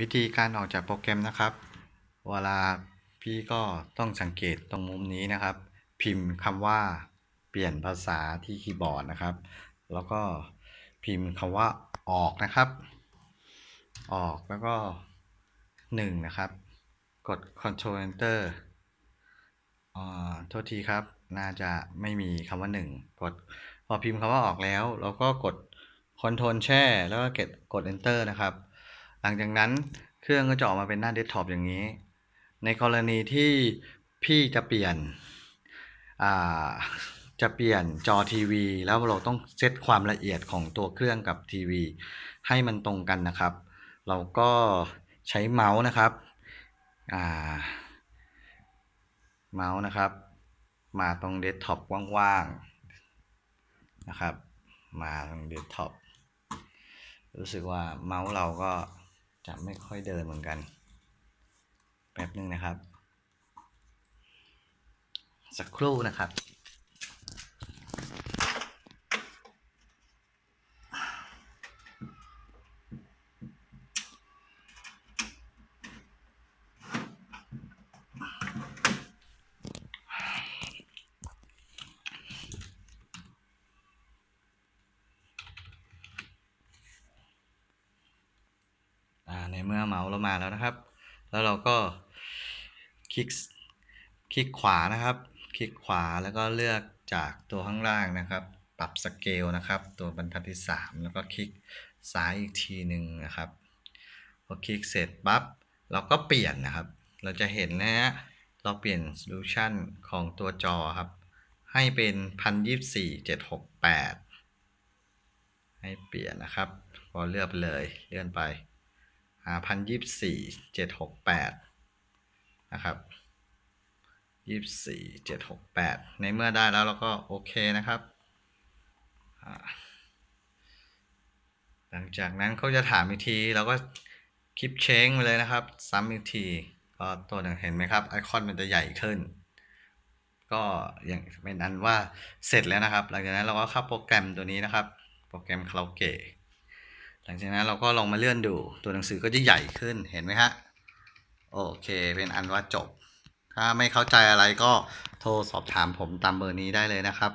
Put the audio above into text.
วิธีการออกจากโปรแกรมนะครับ เวลาพี่ก็ต้องสังเกตตรงมุมนี้นะครับ พิมพ์คำว่าเปลี่ยนภาษาที่คีย์บอร์ดนะครับ แล้วก็พิมพ์คำว่าออกนะครับ ออกแล้วก็หนึ่งนะครับ กด Ctrl Enter อ่าโทษทีครับ น่าจะไม่มีคำว่า 1 กด พอพิมพ์คำว่าออกแล้ว เราก็กด Ctrl แช่แล้วก็กด Enter นะครับ หลังจากนั้นเครื่องก็จะออกมาเป็นหน้าเดสก์ท็อปอย่างนี้ ในกรณีที่พี่จะเปลี่ยนจะเปลี่ยนจอทีวี แล้วเราต้องเซตความละเอียดของตัวเครื่องกับทีวี ให้มันตรงกันนะครับ เราก็ใช้เมาส์นะครับเมาส์นะครับ มาตรงเดสก์ท็อปว่างๆนะครับ มาตรงเดสก์ท็อปรู้สึกว่าเมาส์เราก็ จะไม่ค่อยเดินเหมือนกัน แป๊บนึงนะครับ สักครู่นะครับ ในเมื่อเมาส์เรามาแล้วนะครับ แล้วเราก็คลิกคลิกขวานะครับ คลิกขวาแล้วก็เลือกจากตัวข้างล่างนะครับ ปรับสเกลนะครับ ตัวบรรทัดที่ 3 แล้วก็คลิกซ้ายอีกทีหนึ่งนะครับพอคลิกเสร็จปั๊บเราก็เปลี่ยนนะครับ เราจะเห็นนะฮะเราเปลี่ยน solution ของตัวจอครับ ให้เป็น1024 768 ให้เปลี่ยนนะครับ พอเลือกไปเลย เลื่อนไป พันยี่สี่เจ็ดหกแปดนะครับยี่สี่เจ็ดหกแปดในเมื่อได้แล้วเราก็โอเคนะครับ หลังจากนั้นเขาจะถามอีกทีเราก็คลิปเช้งไปเลยนะครับ ซ้ำอีกทีก็ตัวหนึ่งเห็นไหมครับไอคอนมันจะใหญ่ขึ้น ก็อย่างเป็นอันว่าเสร็จแล้วนะครับ หลังจากนั้นเราก็เข้าโปรแกรมตัวนี้นะครับ โปรแกรมคาราโอเกะ หลังจากนั้นเราก็ลองมาเลื่อนดูตัวหนังสือก็จะใหญ่ขึ้นเห็นไหมฮะโอเคเป็นอันว่าจบ ถ้าไม่เข้าใจอะไรก็โทรสอบถามผมตามเบอร์นี้ได้เลยนะครับ